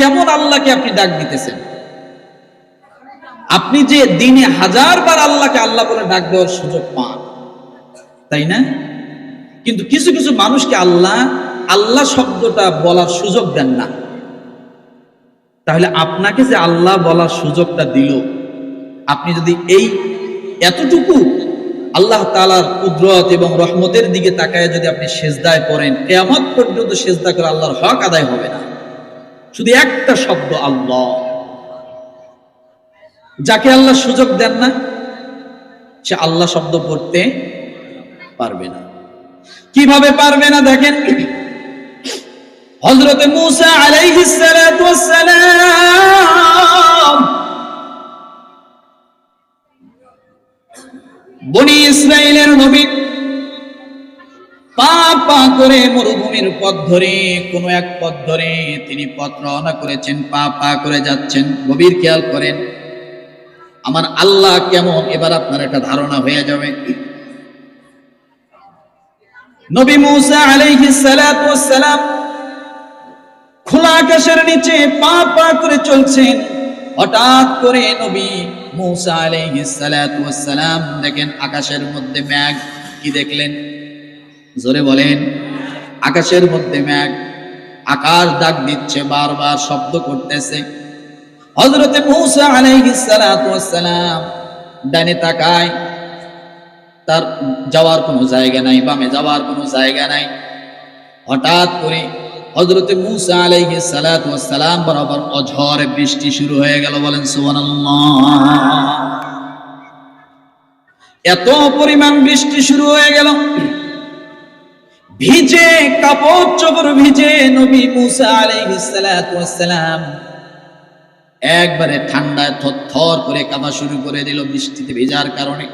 কেমন আল্লাহকে আপনি ডাক দিতেছেন? আপনি যে দিনে হাজার বার আল্লাহকে আল্লাহ বলে ডাক দেওয়ার সুযোগ পান, তাই না? কিন্তু কিছু কিছু মানুষকে আল্লাহ আল্লাহ শব্দটা বলার সুযোগ দেন না। তাহলে আপনাকে যে আল্লাহ বলার সুযোগটা দিল, আপনি যদি এই এতটুকু আল্লাহ তালার কুদরত এবং রহমতের দিকে তাকায় যদি আপনি সেজদায় পড়েন, কেয়ামত পর্যন্ত সেজদা করে আল্লাহর হক আদায় হবে না। শুধু একটা শব্দ, আল্লাহ। যাকে আল্লাহ সুযোগ দেন না, সে আল্লাহ শব্দ পড়তে পারবে না। কীভাবে পারবে না দেখেন? হজরতে মুসা আলাইহিস সালাতু ওয়াস সালাম বনি ইসরায়েলের নবী পা পা করে মরুভূমির পথ ধরে, কোন এক পথ ধরে তিনি পথ রওনা করেছেন, পা পা করে যাচ্ছেন। গভীর খেয়াল করেন, আমার আল্লাহ কেমন? এবার আপনার একটা ধারণা হয়ে যাবে। নবী মুসা সালাম খোলা আকাশের নিচে পা পা করে চলছেন। হঠাৎ করে নবী মুসা ওয়াস সালাম দেখেন আকাশের মধ্যে মেঘ, কি দেখলেন? জোরে বলেন, আকাশের মধ্যে মেঘ আকাশ ডাক দিচ্ছে, বারবার শব্দ করতেছে। হযরতে মুসা আলাইহিস সালাতু ওয়াস সালাম ডানে তাকায়, তার যাওয়ার কোনো জায়গা নাই, বামে যাওয়ার কোনো জায়গা নাই। হঠাৎ করে হজরতে মুসা আলাইহি সালাম বরাবর অঝরে বৃষ্টি শুরু হয়ে গেল, বলেন, সুবহানাল্লাহ। এত পরিমাণ বৃষ্টি শুরু হয়ে গেল। ভিজে কাপড় চোপড় ভিজে নবী মুসা আলাইহিস সালাতু ওয়াস সালাম একবারে ঠান্ডায় থরথর করে কাঁপা শুরু করে দিল বৃষ্টিতে ভেজার কারণে।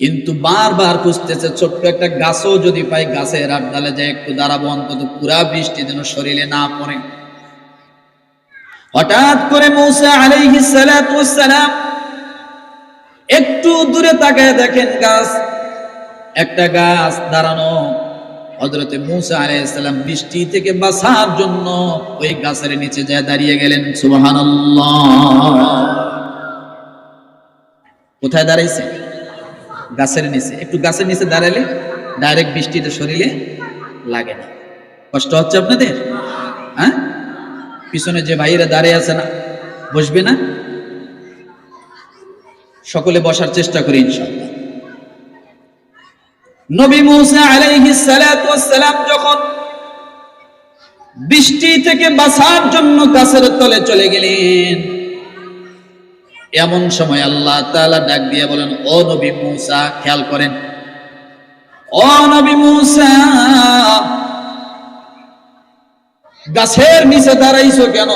কিন্তু বারবার খুঁজতেছে, ছোট্ট একটা গাছও যদি পাই, গাছের আড্ডালে যায় একটু দাঁড়াবো, অন্তত পুরা বৃষ্টি যেন শরীরে না পড়ে। হঠাৎ করে মৌসা আলাইহি সালাম একটু দূরে তাকায় দেখেন গাছ একটা গাছ দাঁড়ানো। হজরতে মুসা আলাইসাল্লাম বৃষ্টি থেকে বাঁচার জন্য ওই গাছের নিচে যায় দাঁড়িয়ে গেলেন। সুবহানাল্লাহ। কোথায় দাঁড়াইছে? গাছের নিচে। একটু গাছের নিচে দাঁড়ালে ডাইরেক্ট বৃষ্টিতে শরীরে লাগে না। কষ্ট হচ্ছে আপনাদের? হ্যাঁ? পিছনে যে ভাইয়েরা দাঁড়িয়ে আছে না, বসবে না? সকলে বসার চেষ্টা করি ইনশাআল্লাহ। নবী মুসা আলাইহিস সালাতু সালাম যখন বৃষ্টি থেকে বাঁচার জন্য গাছের তলে চলে গেলেন, এমন সময় আল্লাহ তাআলা ডাক দিয়ে বলেন, ও নবী মুসা, খেয়াল করেন। ও নবী মুসা, গাছের নিচে দাঁড়াইছো কেন?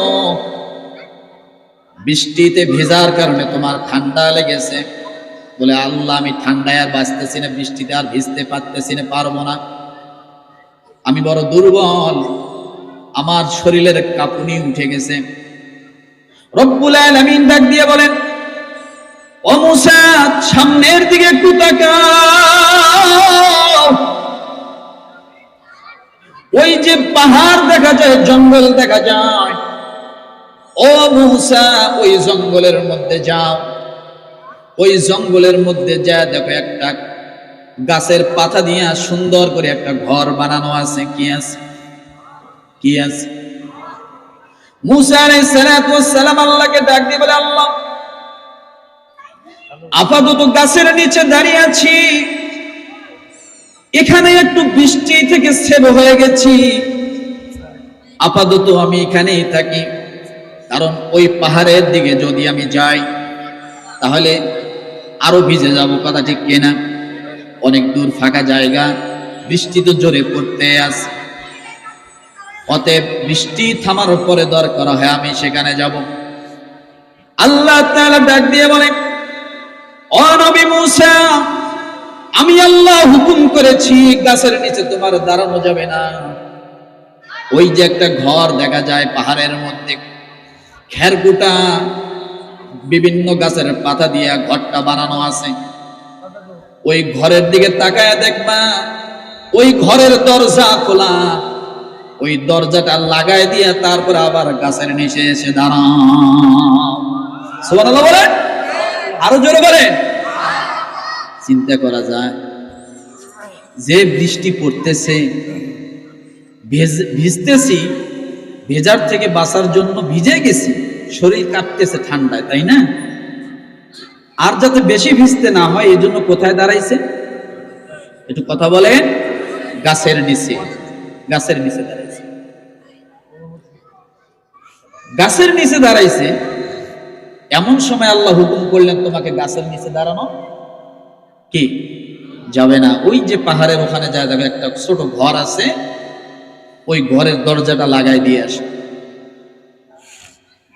বৃষ্টিতে ভেজার কারণে তোমার ঠান্ডা লেগেছে। বলে, আল্লাহ, আমি ঠান্ডায় আর বাঁচতেছি না, বৃষ্টিতে আর ভিজতে পারতেছি না, পারব না। আমি বড় দুর্বল। আমার শরীরের কাঁপুনি উঠে গেছে। দিয়ে বলেন সামনের দিকে একটু তাকাও। ওই যে পাহাড় দেখা যায়, জঙ্গল দেখা যায়। ও মুসা, ওই জঙ্গলের মধ্যে যাও। ওই জঙ্গলের মধ্যে যা দেখো একটা গাছের পাতা দিয়ে সুন্দর করে একটা ঘর বানানো আছে। কি আছে? কি আছে? ডাক দিয়ে বলে, আল্লাহ, আপাতত গাছের নিচে দাঁড়িয়ে আছি। এখানে একটু বৃষ্টি থেকে সেভ হয়ে গেছি। আপাতত আমি এখানেই থাকি। কারণ ওই পাহাড়ের দিকে যদি আমি যাই, তাহলে আরও ভিজে যাব কথা ঠিক কিনা? অনেক দূর ফাঁকা জায়গা, বৃষ্টি তো জোরে পড়তে আছে অতএব বৃষ্টি থামার পরে দরকার হয়, আমি সেখানে যাব। আল্লাহ ডাক দিয়ে বলে, ও নবী মুসা, আমি আল্লাহ হুকুম করেছি, গাছের নিচে তোমার দাঁড়ানো যাবে না। ওই যে একটা ঘর দেখা যায় পাহাড়ের মধ্যে খেরকুটা বিভিন্ন গাছের পাতা দিয়ে ঘরটা বানানো আছে। ওই ঘরের দিকে তাকায় দেখবা ওই ঘরের দরজা খোলা। ওই দরজাটা লাগায় দিয়ে তারপর আবার গাছের নিচে এসে সুবহানাল্লাহ বলেন? আরও জোরে বলেন। চিন্তা করা যায়, যে বৃষ্টি পড়তেছে, ভেজ- ভিজতেছি, ভেজার থেকে বাঁচার জন্য ভিজে গেছি। শরীর কাঁপতেছে ঠান্ডায়, তাই না? আর যাতে বেশি ভিজতে না হয়, এই জন্য কোথায় দাঁড়াইছে? একটু কথা বলেন। গাছের নিচে গাছের নিচে দাঁড়াইছে। গাছের নিচে দাঁড়াইছে, এমন সময় আল্লাহ হুকুম করলেন, তোমাকে গাছের নিচে দাঁড়ানো। কি? যাবে না। ওই যে পাহাড়ের ওখানে যা যাবে, একটা ছোট ঘর আছে, ওই ঘরের দরজাটা লাগাই দিয়ে আসে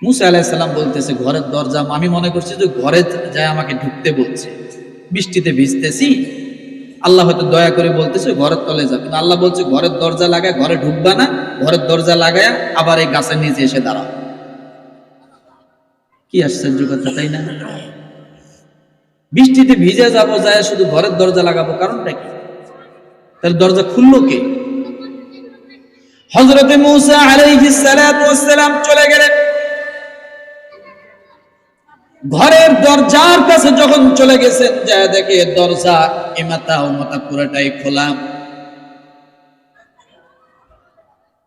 মুসা আলাহিসাল্লাম বলতেছে, ঘরের দরজা, আমি মনে করছি যে ঘরে যায় আমাকে ঢুকতে বলছে। বৃষ্টিতে ভিজতেছি। আল্লাহ হয়তো দয়া করে বলতেছে, ঘরের তলে যা। কিন্তু আল্লাহ বলছে, ঘরের দরজা লাগায় ঘরে ঢুকবা না, ঘরের দরজা লাগায় আবার এই গাছের নিচে এসে দাঁড়াও। কি আশ্চর্য কথা, তাই না? বৃষ্টিতে ভিজে যাব, যায় শুধু ঘরের দরজা লাগাবো, কারণটা কি? তাহলে দরজা খুললো কে? হজরতে মৌসা আলাইহিস সালাম চলে গেলেন। ঘরের দরজার কাছে যখন চলে গেছেন যা দেখে দরজা এমাতা ও মাতা পুরাটাই খোলা।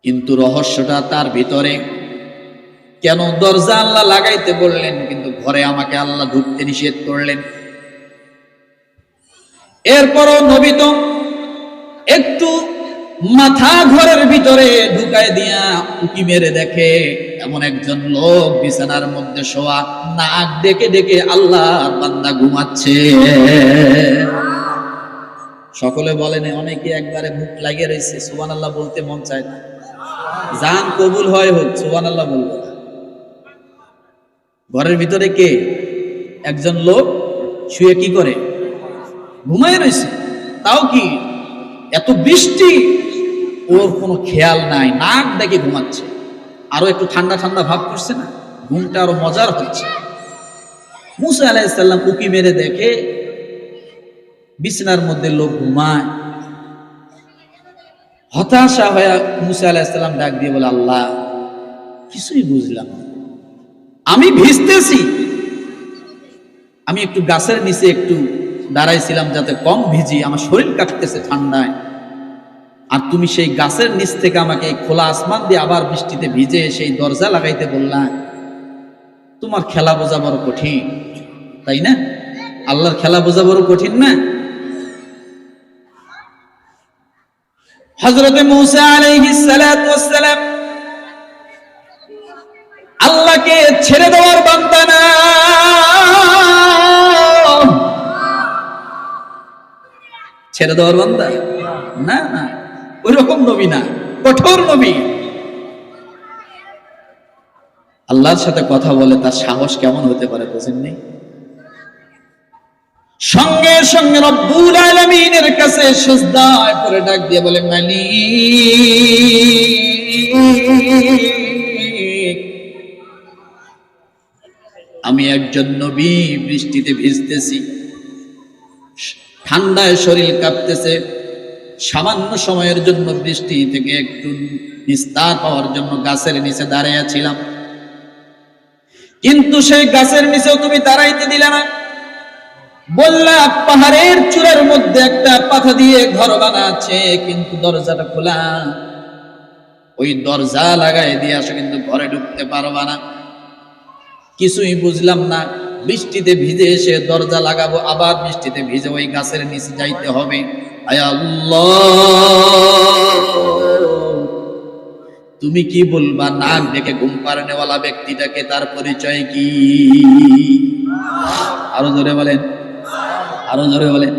কিন্তু রহস্যটা তার ভিতরে। কেন দরজা আল্লাহ লাগাইতে বললেন, কিন্তু ঘরে আমাকে আল্লাহ ঢুকতে নিষেধ করলেন? এরপরও নবী তো একটু মাথা ঘরের ভিতরে ঢুকায় দিয়া উকি মেরে দেখে এমন একজন লোক বিছানার মধ্যে শোয়া নাক ডেকে ডেকে আল্লাহ বান্দা ঘুমাচ্ছে। সকলে বলেন, অনেকে একবারে মুখ লাগিয়ে রয়েছে সুবান আল্লাহ বলতে মন চায় না। জান কবুল হয় হোক সুবান আল্লাহ বলব। ঘরের ভিতরে কে? একজন লোক শুয়ে কি করে? ঘুমায় রয়েছে। তাও কি? এত বৃষ্টি ওর কোনো খেয়াল নাই, নাক ডেকে ঘুমাচ্ছে। আরও একটু ঠান্ডা ঠান্ডা ভাব করছে না? ঘুমটা আরও মজার হচ্ছে মুসা আলাইসাল্লাম উকি মেরে দেখে বিছানার মধ্যে লোক ঘুমায়। হতাশা হয়ে মুসা আলাইসাল্লাম ডাক দিয়ে বলে, আল্লাহ, কিছুই বুঝলাম আমি ভিজতেছি। আমি একটু গাছের নিচে একটু দাঁড়াইছিলাম যাতে কম ভিজি, আমার শরীর কাটতেছে ঠান্ডায়। আর তুমি সেই গাছের নিচ থেকে আমাকে খোলা আসমান দিয়ে আবার বৃষ্টিতে ভিজে সেই দরজা লাগাইতে বললা, তোমার খেলা বোঝা বড় কঠিন, তাই না? আল্লাহর খেলা বোঝা বড় কঠিন না? হজরতে আল্লাহকে ছেড়ে দেওয়ার বান্দা না। ছেড়ে দেওয়ার বান্দা না না। ওই রকম নবী না, কঠোর নবী। আল্লাহর সাথে কথা বলে তার সাহস কেমন হতে পারে বোঝেননি সঙ্গে সঙ্গে রব্বুল আলামিনের কাছে সিজদায় পড়ে ডাক দিয়ে বলে, মালিক, আমি একজন নবী, বৃষ্টিতে ভিজতেছি, ঠান্ডায় শরীর কাঁপতেছে সামান্য সময়ের জন্য বৃষ্টি থেকে একটু নিস্তার পাওয়ার জন্য গাছের নিচে দাঁড়িয়েছিলাম কিন্তু সেই গাছের নিচেও তুমি দাঁড়াইতে দিলে না। বললা, পাহাড়ের চূড়ার মধ্যে একটা পাথা দিয়ে ঘর বানাচ্ছে, কিন্তু দরজাটা খোলা। ওই দরজা লাগাই দিয়ে আসো, কিন্তু ঘরে ঢুকতে পারবা না। কিছুই বুঝলাম না। বৃষ্টিতে ভিজে এসে দরজা লাগাবো, আবার বৃষ্টিতে ভিজে ওই গাছের নিচে যাইতে হবে। তুমি কি বলবা, নাক ডেকে ঘুম পাড়ানেওয়ালা ব্যক্তিটাকে তার পরিচয় কি? আরও জোরে বলেন, আরও জোরে বলেন।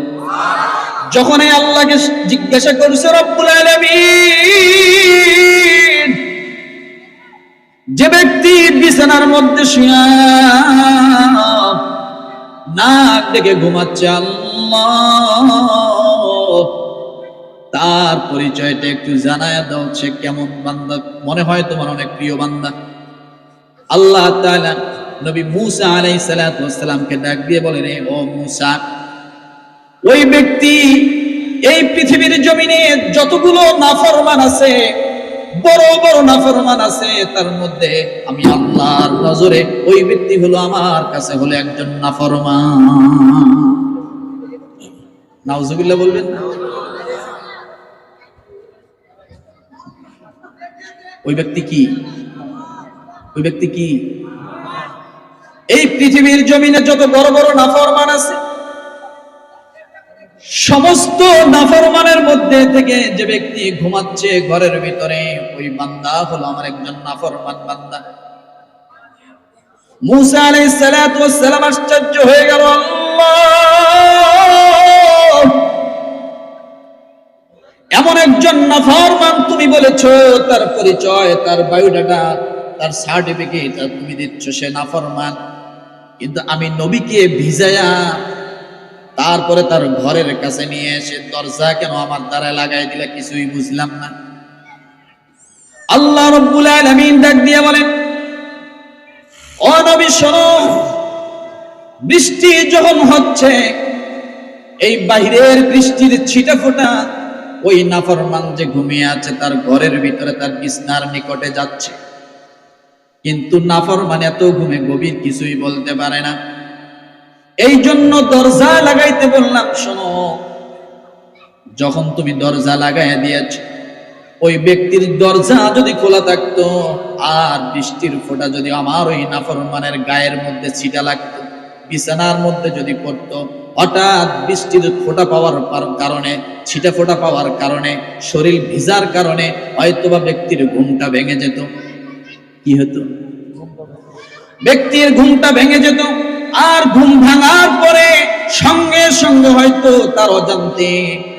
যখন আল্লাহকে জিজ্ঞাসা করছে, রব্বুল আলামিন যে ব্যক্তি বিছানার মধ্যে নাক ডেকে ঘুমাচ্ছে তার পরিচয়টা একটু জানায় দাও, সে কেমন বান্দা? মনে হয় তোমার অনেক প্রিয় বান্দা। আল্লাহ নবী মুসা আলাইহিস সালাতু ওয়াসসালামকে ডাক দিয়ে বলেন "এ ও মুসা, ওই ব্যক্তি এই পৃথিবীর জমিনে যতগুলো নাফরমান আছে বড় বড় নাফরমান আছে, তার মধ্যে আমি আল্লাহর নজরে ওই ব্যক্তি হলো আমার কাছে হলো একজন নাফরমান। নাউজুবিল্লাহ বলবেন ওই ব্যক্তি কি? ওই ব্যক্তি কি? এই পৃথিবীর জমিনে যত বড় বড় নাফরমান আছে সমস্ত নাফরমানের মধ্যে থেকে যে ব্যক্তি ঘুমাচ্ছে ঘরের ভিতরে, ওই বান্দা হলো আমার একজন নাফরমান বান্দা। মুসা ওয়াস সালাম আশ্চর্য হয়ে গেল এমন একজন নাফরমান তুমি বলেছ, তার পরিচয়, তার বায়োডাটা, তার সার্টিফিকেট তুমি দিচ্ছ সে নাফরমান। কিন্তু আমি নবীকে ভিজায়া তারপরে তার ঘরের কাছে নিয়ে এসে দরজা কেন আমার দ্বারা লাগাই দিলে কিছুই বুঝলাম না। আল্লাহ রব্বুল আলামিন ডাক দিয়ে বলেন, ও নবী, শোনো, বৃষ্টি যখন হচ্ছে, এই বাহিরের বৃষ্টির ছিটা ফোটা ওই নাফরমান যে ঘুমিয়ে আছে তার ঘরের ভিতরে তার বিছনার নিকটে যাচ্ছে। কিন্তু নাফরমান এত ঘুমে গভীর কিছুই বলতে পারে না। এই জন্য দরজা লাগাইতে বললাম, শোনো, যখন তুমি দরজা লাগাইয়া দিয়েছ, ওই ব্যক্তির দরজা যদি খোলা থাকতো আর বৃষ্টির ফোঁটা যদি আমার ওই নাফরমানের গায়ের মধ্যে ছিটা লাগতো, বিছানার মধ্যে যদি পড়তো, হঠাৎ বৃষ্টির ফোঁটা পাওয়ার কারণে, ছিটা ফোঁটা পাওয়ার কারণে, শরীর ভিজার কারণে হয়তোবা ব্যক্তির ঘুমটা ভেঙে যেত। কি হতো? ব্যক্তির ঘুমটা ভেঙে যেত। আর ঘুম ভাঙার পরে সঙ্গে সঙ্গে হয়তো তার অজান্তে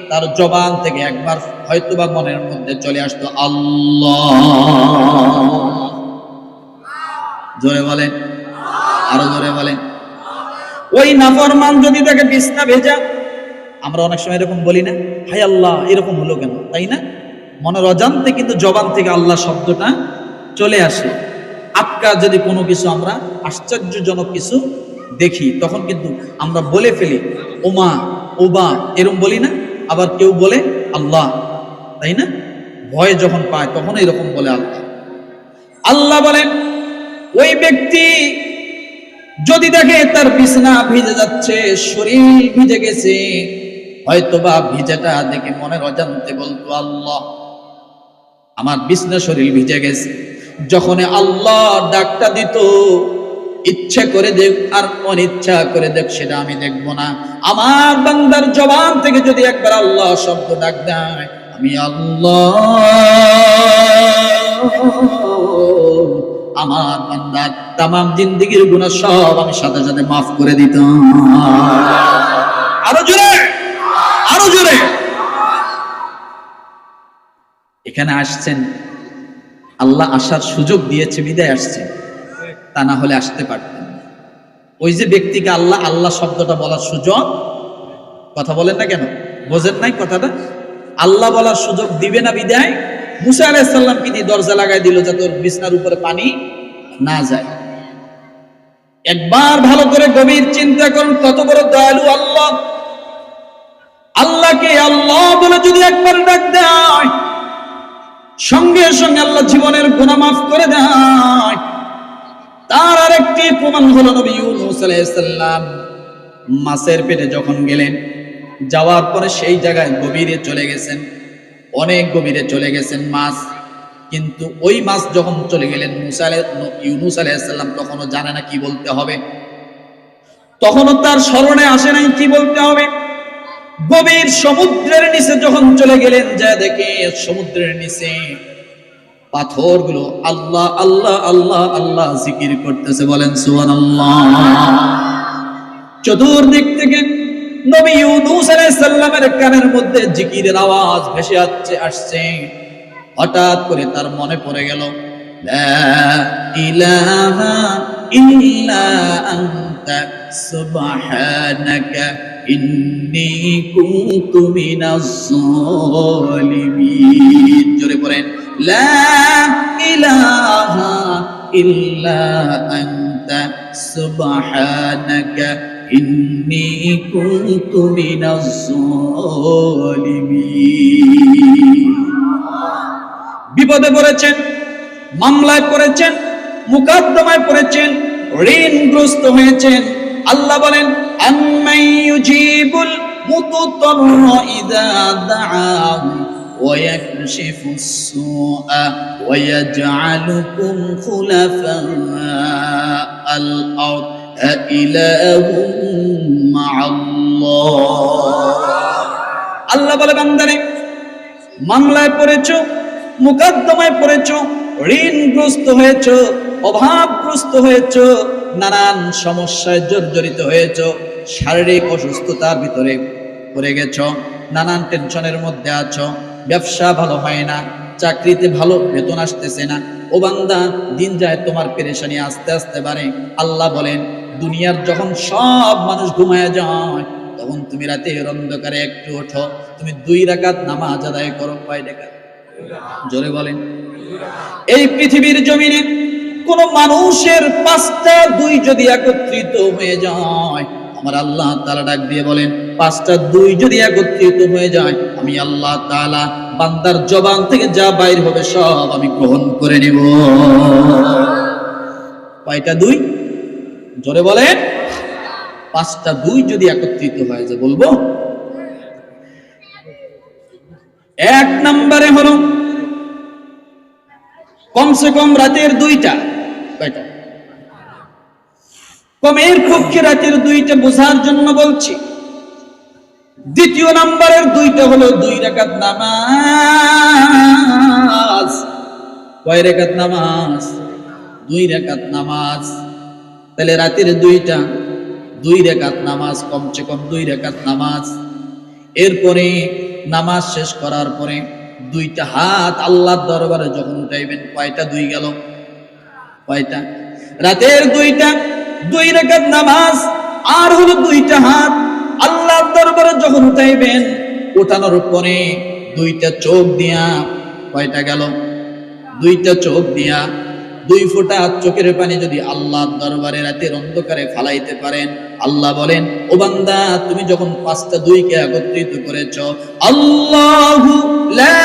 তার জবান থেকে একবার হয়তো বা মনের মধ্যে চলে আসতো, আল্লাহ। জোরে বলেন, আরও জোরে বলেন। ওই নাফরমান যদি তাকে বিছনা ভেজা, আমরা অনেক সময় এরকম বলি না হাই আল্লাহ, এরকম হলো কেন, তাই না? মনের অজান্তে কিন্তু জবান থেকে আল্লাহ শব্দটা চলে আসে। আটকা যদি কোনো কিছু আমরা, আশ্চর্যজনক কিছু দেখি, তখন কিন্তু আমরা বলে ফেলি, ওমা, ওবা এরকম বলি না, আবার কেউ বলে আল্লাহ, তাই না? ভয় যখন পায় তখন এরকম বলে আল্লাহ। আল্লাহ বলেন, ওই ব্যক্তি যদি দেখে তার বিছনা ভিজে যাচ্ছে, শরীর ভিজে গেছে, হয়তোবা ভিজেটা দেখে মনের অজান্তে বলতো, আল্লাহ, আমার বিছনা শরীর ভিজে গেছে। যখন আল্লাহ ডাকটা দিত ইচ্ছে করে দেখ আর অনিচ্ছা করে দেখ, সেটা আমি দেখব না। আমার বান্দার জবান থেকে যদি একবার আল্লাহ শব্দ ডাক দেয়, আমি আল্লাহ আমার বান্দার তামাম জিন্দিগির গুণা সব আমি সাথে সাথে মাফ করে দিতাম। আরও জোরে আরও জোরে। এখানে আসছেন, আল্লাহ আসার সুযোগ দিয়েছে, বিদায় আসছেন তা না হলে আসতে পারতেন ওই যে ব্যক্তিকে আল্লাহ আল্লাহ শব্দটা বলার সুযোগ, কথা বলেন না কেন? বোঝেন নাই কথাটা? আল্লাহ বলার সুযোগ দিবে না বিদায়? মুসা আলাহিসাল্লামকে দিয়ে দরজা লাগাই দিল যাতে ওর বিছনার উপরে পানি না যায়? একবার ভালো করে গভীর চিন্তা করুন, কত বড় দয়ালু আল্লাহ। আল্লাহকে আল্লাহ বলে যদি একবার ডাক দেয়, সঙ্গে সঙ্গে আল্লাহ জীবনের গুনাহ মাফ করে দেয়। তার আরেকটি প্রমাণ হলো নবী ইউনূস আলাইহিস সালাম। মাছের পেটে যখন গেলেন, যাওয়ার পরে সেই জায়গায় গভীরে চলে গেছেন। অনেক গভীরে চলে গেছেন মাছ। কিন্তু ওই মাছ যখন চলে গেলেন, মুসা ইউনূস আলাইহিসসালাম তখনও জানে না কি বলতে হবে। তখনও তার স্মরণে আসে নাই কি বলতে হবে। গভীর সমুদ্রের নিচে যখন চলে গেলেন যা দেখে সমুদ্রের নিচে পাথরগুলো আল্লাহ আল্লাহ আল্লাহ আল্লাহ জিকির করতেছে বলেন, সুবহানাল্লাহ। চতুর্দিক থেকে নবী কানের মধ্যে জিকিরের আওয়াজ ভেসে আসছে আসছে। হঠাৎ করে তার মনে পড়ে গেল, লা ইলাহা ইল্লা আনতা, সুবহানাকা ইন্নী কুনতু মিনাজ জালিমিন জোরে পড়েন লা ইলাহা ইল্লা আনতা সুবহানাকা ইন্নী কুনতু মিনাজ জালিমিন বিপদে পড়েছেন, মামলায় পড়েছেন, মুকাদ্দমায় পড়েছেন, ঋণগ্রস্ত হয়েছেন। আল্লাহ বলেন আম্মাই ইউজিবুল মুততাররা ইযা দাআহু। ويكشف السوء ويجعلكم خلفاء الأرض أإله مع الله আল্লাহ বলে বান্দারে মামলায় পড়েছ মুকদ্দমায় পড়েছ ঋণগ্রস্ত হয়েছ অভাবগ্রস্ত হয়েছ নানান সমস্যায় জর্জরিত হয়েছ শারীরিক অসুস্থতার ভিতরে পড়ে গেছ নানান টেনশনের মধ্যে আছো ব্যবসা ভালো হয় না, চাকরিতে ভালো বেতন আসতেছে না। ও বান্দা, দিন যায় তোমার পেরেশানি আস্তে আস্তে বাড়ে। আল্লাহ বলেন, দুনিয়ার যখন সব মানুষ ঘুমায় যায়, তখন তুমি রাতে অন্ধকারে একটু ওঠো। তুমি দুই রাকাত নামাজ আদায় করো, কয় টাকা জোরে বলেন। এই পৃথিবীর জমিনে কোন মানুষের পাঁচটা দুই যদি একত্রিত হয়ে যায়, আমার আল্লাহ তাআলা ডাক দিয়ে বলেন, পাঁচটা দুই যদি একত্রিত হয়ে যায় আমি আল্লাহ তালা বান্দার জবান থেকে যা বাইর হবে সব আমি গ্রহণ করে নিব। কয়টা দুই? জোরে বলেন। পাঁচটা দুই যদি একত্রিত হয়, যে বলব। এক নম্বরে হলো, কমসে কম রাতের দুইটা। কয়টা? কমের পক্ষে রাতের দুইটা বোঝার জন্য বলছি। দ্বিতীয় নাম্বারের দুইটা হলো দুই রেখাত নামাজ। কয় রেখাত নামাজ? দুই রেখাত নামাজ। তাহলে রাতের দুইটা, দুই রেখাত নামাজ কমসে কম দুই রেখাত নামাজ। এরপরে নামাজ শেষ করার পরে দুইটা হাত আল্লাহর দরবারে যখন উঠাইবেন, কয়টা দুই গেল? কয়টা? রাতের দুইটা, দুই রেখাত নামাজ। আর হলো দুইটা হাত আল্লাহর দরবারে যখন উঠাইবেন, উঠানোর পরে দুইটা চোখ দিয়া, কয়টা গেল? দুইটা চোখ দিয়া, দুই ফোঁটা চোখের পানি যদি আল্লাহর দরবারে রাতের অন্ধকারে ফালাইতে পারেন, আল্লাহ বলেন, ও বান্দা, তুমি যখন পাঁচটা দুইকে একত্রিত করেছ, আল্লাহু লা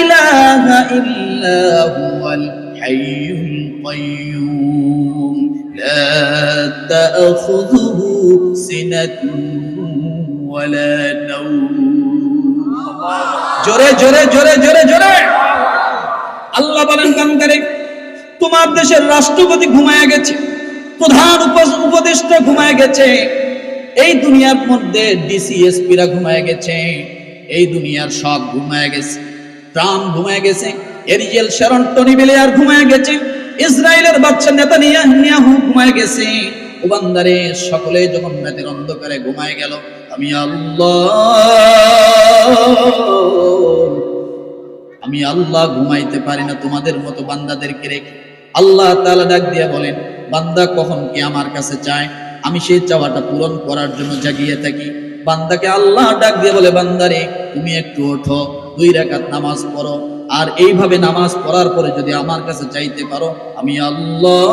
ইলাহা ইল্লা নাওম জোরে জোরে জোরে জোরে জোরে। আল্লাহ বলেন কান্দারে তোমার দেশের রাষ্ট্রপতি ঘুমায় গেছে, প্রধান উপ- উপদেষ্টা ঘুমায় গেছে, এই দুনিয়ার মধ্যে ডিসিএসপিরা ঘুমায় গেছে, এই দুনিয়ার সব ঘুমায় গেছে, ট্রাম্প ঘুমায় গেছে, এরিজেল শ্যারন, টনি বেলিয়ার ঘুমায় গেছে, ইসরায়েলের বাচ্চা নেতা নিয়াহু ঘুমায় গেছে। উবান্দারে সকলে যখন রাতের অন্ধকারে ঘুমায় গেল আমি আল্লাহ আমি আল্লাহ ঘুমাইতে পারি না তোমাদের মতো বান্দাদেরকে রেখে। আল্লাহ তালা ডাক দিয়া বলেন, বান্দা কখন কি আমার কাছে চায়? আমি সেই চাওয়াটা পূরণ করার জন্য জাগিয়ে থাকি। বান্দাকে আল্লাহ ডাক দিয়ে বলে বান্দারে তুমি একটু ওঠো, দুই রাকাত নামাজ পড়ো। আর এইভাবে নামাজ পড়ার পরে যদি আমার কাছে চাইতে পারো, আমি আল্লাহ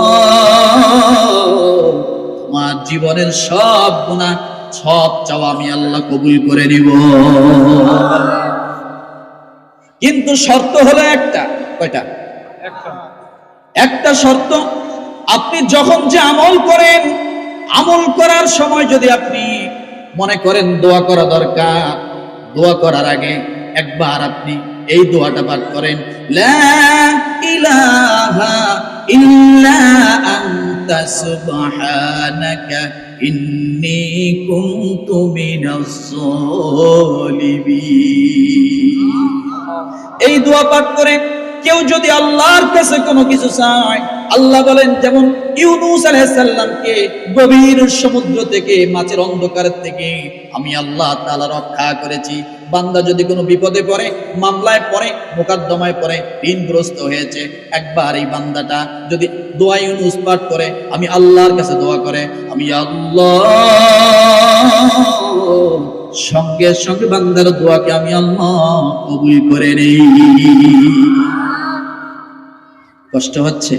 তোমার জীবনের সব গুনাহ সব চাওয়া আমি আল্লাহ কবুল করে নিব। কিন্তু শর্ত হলো একটা। কয়টা? একটা। শর্ত আপনি যখন যে আমল করেন আমল করার সময় যদি আপনি মনে করেন দোয়া করা দরকার দোয়া করার আগে একবার আপনি এই দোয়াটা পাঠ করেন লা ইলাহা ইল্লা আনতা সুবহানাকা ইন্নী কুনতু জালিমিন এই দোয়া পাঠ করে কেউ যদি আল্লাহর কাছে কোনো কিছু চায় আল্লাহ বলেন, যেমন ইউনুস আলাইহিসসালামকে গভীর সমুদ্র থেকে, মাছের অন্ধকার থেকে আমি আল্লাহ তাআলা রক্ষা করেছি। বান্দা যদি কোনো বিপদে পড়ে, মামলায় পড়ে, মোকদ্দমায় পড়ে, ঋণগ্রস্ত হয়েছে, একবার এই বান্দাটা যদি দোয়া ইউনুস পাঠ করে, আমি আল্লাহর কাছে দোয়া করে, আমি আল্লাহ সঙ্গে সঙ্গে বান্দার দোয়াকে আমি আল্লাহ কবুল করে নেই। কষ্ট হচ্ছে।